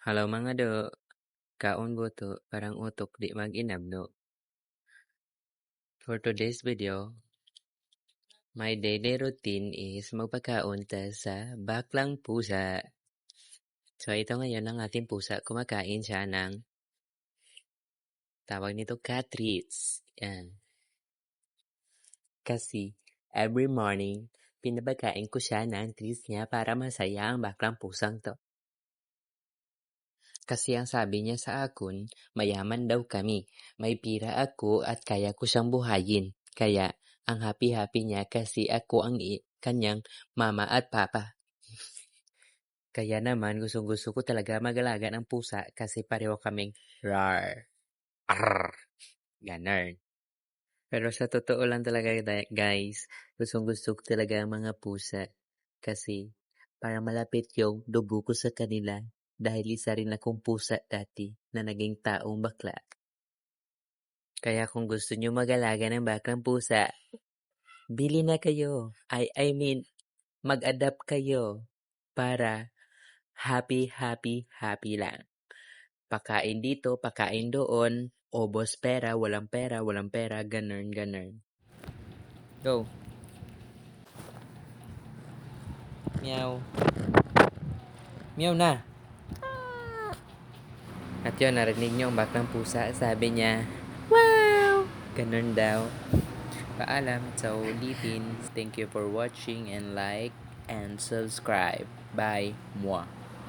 Hello mga do, kaon buto, parang utok di mag-inabno. For today's video, my daily routine is magpakaon ta sa baklang pusa. So ito ngayon ang ating pusa, kumakain siya ng tawag nito cat treats. Yan. Kasi every morning, pinabakain ko siya ng treats niya para masaya ang baklang pusang to. Kasi ang sabi niya sa akon, mayaman daw kami. May pira ako at kaya ko siyang buhayin. Kaya, ang happy-happy niya kasi ako ang i- kanyang mama at papa. kaya naman, gusto-gusto ko talaga mag-alaga ng pusa kasi pareho kaming rar. Arr. Ganon. Pero sa totoo lang talaga guys, gustong-gusto ko talaga ang mga pusa. Kasi, para malapit yung dugo ko sa kanila dahil isa rin akong pusa dati na naging taong bakla. Kaya kung gusto nyo mag-alaga ng baklang pusa, bili na kayo. I, I mean, mag-adapt kayo para happy, happy, happy lang. Pakain dito, pakain doon, obos pera, walang pera, walang pera, ganun, ganun. Go. Meow. Meow na. At yun, narinig niyo ang baklang pusa. Sabi niya, Wow! Ganun daw. Paalam. So, ulitin. Thank you for watching and like and subscribe. Bye. Mwah.